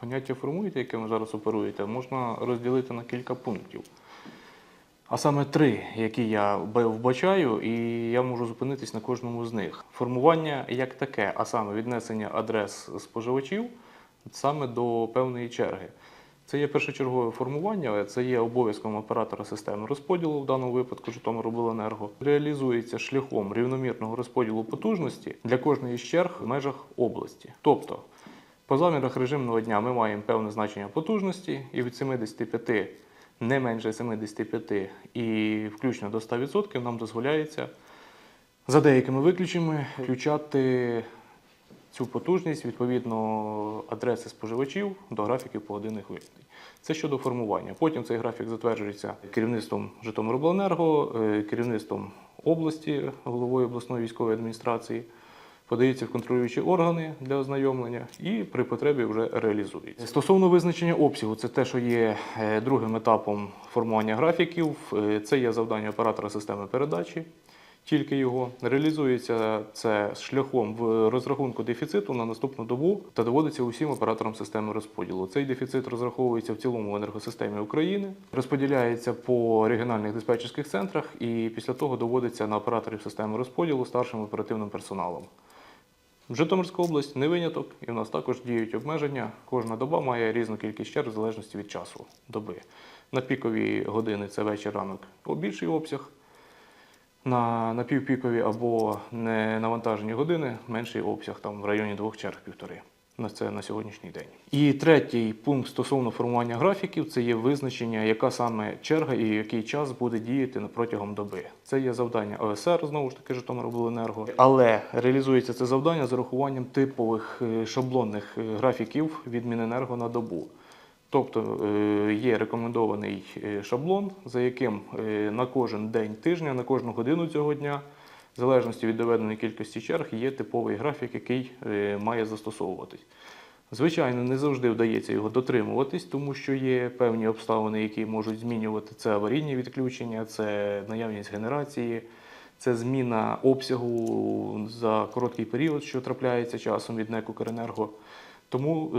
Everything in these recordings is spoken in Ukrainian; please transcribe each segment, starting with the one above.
Поняття формуєте, яке ви зараз оперуєте, можна розділити на кілька пунктів. А саме три, які я вбачаю, і я можу зупинитись на кожному з них. Формування як таке, а саме віднесення адрес споживачів саме до певної черги. Це є першочергове формування, це є обов'язком оператора системи розподілу, в даному випадку Житомиробленерго. Реалізується шляхом рівномірного розподілу потужності для кожної з черг в межах області. Тобто, по замірах режимного дня ми маємо певне значення потужності, і від 75 не менше 75 і включно до 100% нам дозволяється за деякими виключеннями включати цю потужність відповідно адреси споживачів до графіків погодинних вимкнень. Це щодо формування. Потім цей графік затверджується керівництвом Житомиробленерго, е, керівництвом області, головою обласної військової адміністрації, подається в контролюючі органи для ознайомлення і при потребі вже реалізується. Стосовно визначення обсягу, це те, що є е, другим етапом формування графіків. Е, Це є завдання оператора системи передачі тільки його. Реалізується це шляхом в розрахунку дефіциту на наступну добу та доводиться усім операторам системи розподілу. Цей дефіцит розраховується в цілому в енергосистемі України, розподіляється по регіональних диспетчерських центрах і після того доводиться на операторів системи розподілу старшим оперативним персоналом. Житомирська область не виняток, і в нас також діють обмеження. Кожна доба має різну кількість черг в залежності від часу доби. На пікові години це вечір ранок більший обсяг. На напівпікові або не навантажені години менший обсяг, там в районі двох черг півтори. На це на сьогоднішній день. І третій пункт стосовно формування графіків це є визначення, яка саме черга і який час буде діяти протягом доби. Це є завдання ОСР, знову ж таки, Житомиробленерго. Але реалізується це завдання з урахуванням типових е, шаблонних е, графіків від Міненерго на добу. Тобто е, є рекомендований шаблон, за яким на кожен день тижня, на кожну годину цього дня, в залежності від доведеної кількості черг, є типовий графік, який е, має застосовуватись. Звичайно, не завжди вдається його дотримуватись, тому що є певні обставини, які можуть змінювати це аварійні відключення, це наявність генерації, це зміна обсягу за короткий період, що трапляється часом від НЕК «Укренерго». Тому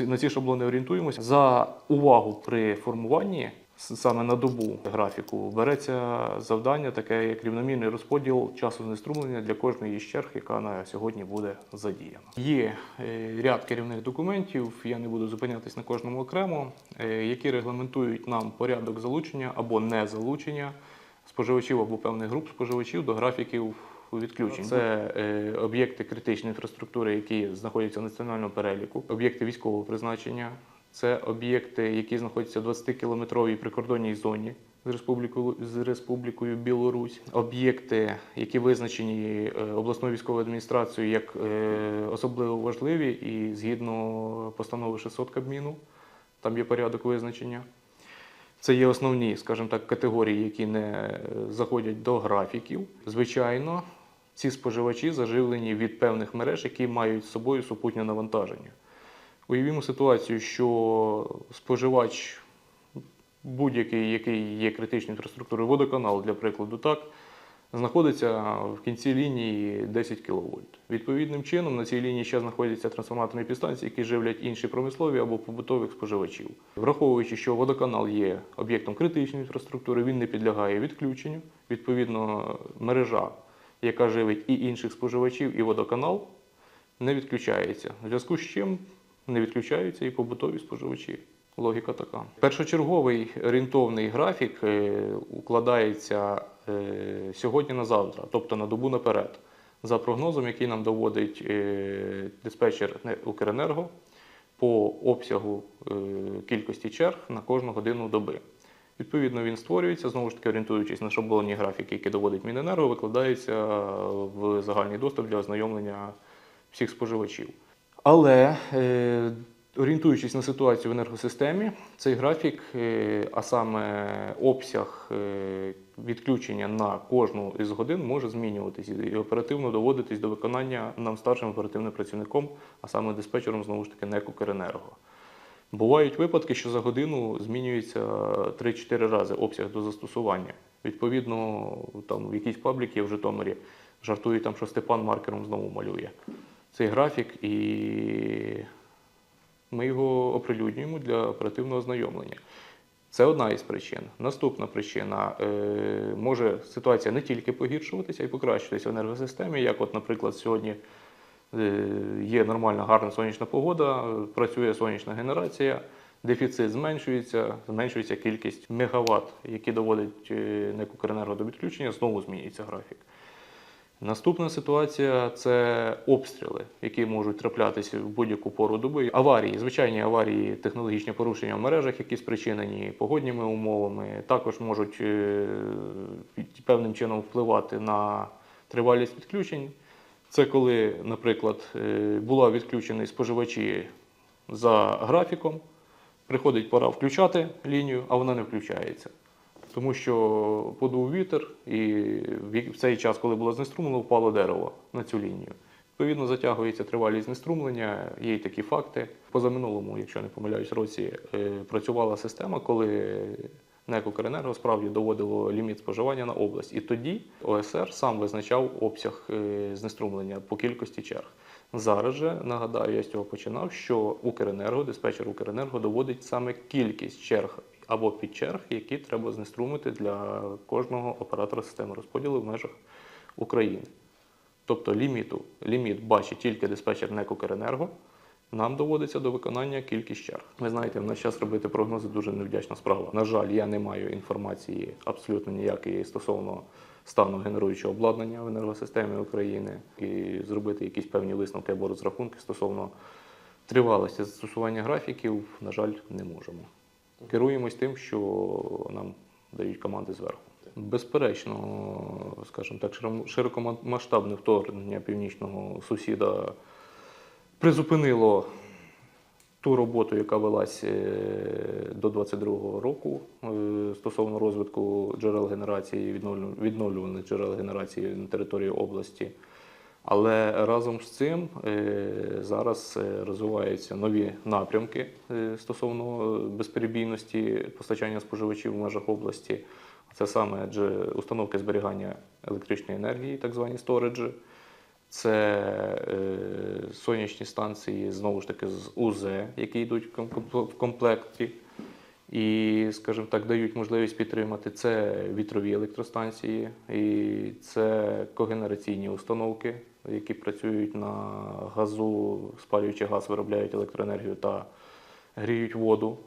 е, на ці шаблони орієнтуємося. За увагу при формуванні саме на добу графіку береться завдання, таке як рівномірний розподіл часу знеструмлення для кожної із черг, яка на сьогодні буде задіяна. Є е, ряд керівних документів, я не буду зупинятись на кожному окремо, е, які регламентують нам порядок залучення або не залучення споживачів або певних груп споживачів до графіків відключень. Це е, об'єкти критичної інфраструктури, які знаходяться в національному переліку, об'єкти військового призначення, це об'єкти, які знаходяться в 20-кілометровій прикордонній зоні з республікою, з республікою Білорусь, об'єкти, які визначені е, обласною військовою адміністрацією як е, особливо важливі, і згідно постанови 600 Кабміну, там є порядок визначення. Це є основні, скажімо так, категорії, які не е, заходять до графіків. Звичайно, ці споживачі заживлені від певних мереж, які мають з собою супутнє навантаження. Уявімо ситуацію, що споживач будь-який, який є критичною інфраструктурою, водоканал, для прикладу, так, знаходиться в кінці лінії 10 кВт. Відповідним чином на цій лінії ще знаходяться трансформаторні підстанції, які живлять інші промислові або побутових споживачів. Враховуючи, що водоканал є об'єктом критичної інфраструктури, він не підлягає відключенню. Відповідно, мережа, яка живить і інших споживачів, і водоканал, не відключається. В зв'язку з чим не відключаються і побутові споживачі. Логіка така. Першочерговий орієнтовний графік е, укладається е, сьогодні на завтра, тобто на добу наперед, за прогнозом, який нам доводить е, диспетчер Укренерго по обсягу кількості черг на кожну годину доби. Відповідно, він створюється, знову ж таки, орієнтуючись на шаблонні графіки, які доводить Міненерго, викладається в загальний доступ для ознайомлення всіх споживачів. Але е, орієнтуючись на ситуацію в енергосистемі, цей графік, е, а саме обсяг е, відключення на кожну із годин може змінюватись і оперативно доводитись до виконання нам старшим оперативним працівником, а саме диспетчером знову ж таки НЕК «Укренерго». Бувають випадки, що за годину змінюється 3-4 рази обсяг до застосування. Відповідно, там в якійсь паблік є в Житомирі, жартують там, що Степан маркером знову малює цей графік і ми його оприлюднюємо для оперативного ознайомлення. Це одна із причин. Наступна причина е, може ситуація не тільки погіршуватися і покращуватися в енергосистемі, як, от, наприклад, сьогодні е, є нормальна гарна сонячна погода, працює сонячна генерація, дефіцит зменшується, зменшується кількість мегаватт, які доводить е, НЕК «Укренерго» до відключення, знову змінюється графік. Наступна ситуація це обстріли, які можуть траплятися в будь-яку пору доби. Аварії, звичайні аварії, технологічні порушення в мережах, які спричинені погодніми умовами, також можуть е, певним чином впливати на тривалість відключень. Це коли, наприклад, е, була відключені споживачі за графіком, приходить пора включати лінію, а вона не включається. Тому що подув вітер, і в цей час, коли було знеструмлено, впало дерево на цю лінію. Відповідно, затягується тривалість знеструмлення, є й такі факти. Позаминулому, якщо не помиляюсь, році е, працювала система, коли НЕК «Укренерго» справді доводило ліміт споживання на область. І тоді ОСР сам визначав обсяг е, знеструмлення по кількості черг. Зараз же нагадаю, я з цього починав, що Укренерго, диспетчер Укренерго доводить саме кількість черг або підчерг, які треба знеструмити для кожного оператора системи розподілу в межах України. Тобто ліміту, ліміт бачить тільки диспетчер НЕК «Укренерго», нам доводиться до виконання кількість черг. Ви знаєте, в наш час робити прогнози дуже невдячна справа. На жаль, я не маю інформації абсолютно ніякої стосовно стану генеруючого обладнання в енергосистемі України і зробити якісь певні висновки або розрахунки стосовно тривалості застосування графіків, на жаль, не можемо. Керуємось тим, що нам дають команди зверху. Безперечно, скажімо так, широкомасштабне вторгнення північного сусіда призупинило ту роботу, яка велась е, до 22-го року е, стосовно розвитку джерел генерації, відновлюваних джерел генерації на території області. Але разом з цим е, зараз е, розвиваються нові напрямки е, стосовно безперебійності постачання споживачів в межах області. Це саме дже- установки зберігання електричної енергії, так звані сториджі. Це сонячні станції знову ж таки з УЗ, які йдуть в комплекті, і, скажімо так, дають можливість підтримати. Це вітрові електростанції, і це когенераційні установки, які працюють на газу, спалюючи газ, виробляють електроенергію та гріють воду.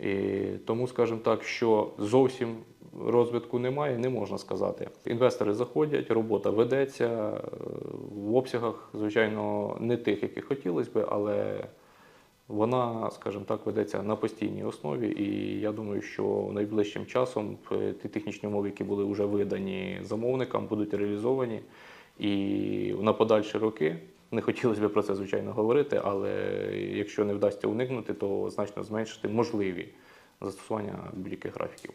І тому, скажімо так, що зовсім розвитку немає, не можна сказати. Інвестори заходять, робота ведеться е, в обсягах, звичайно, не тих, яких хотілося би, але вона, скажімо так, ведеться на постійній основі. І я думаю, що найближчим часом е, ті технічні умови, які були вже видані замовникам, будуть реалізовані. І на подальші роки не хотілося б про це, звичайно, говорити, але якщо не вдасться уникнути, то значно зменшити можливі застосування будь-яких графіків.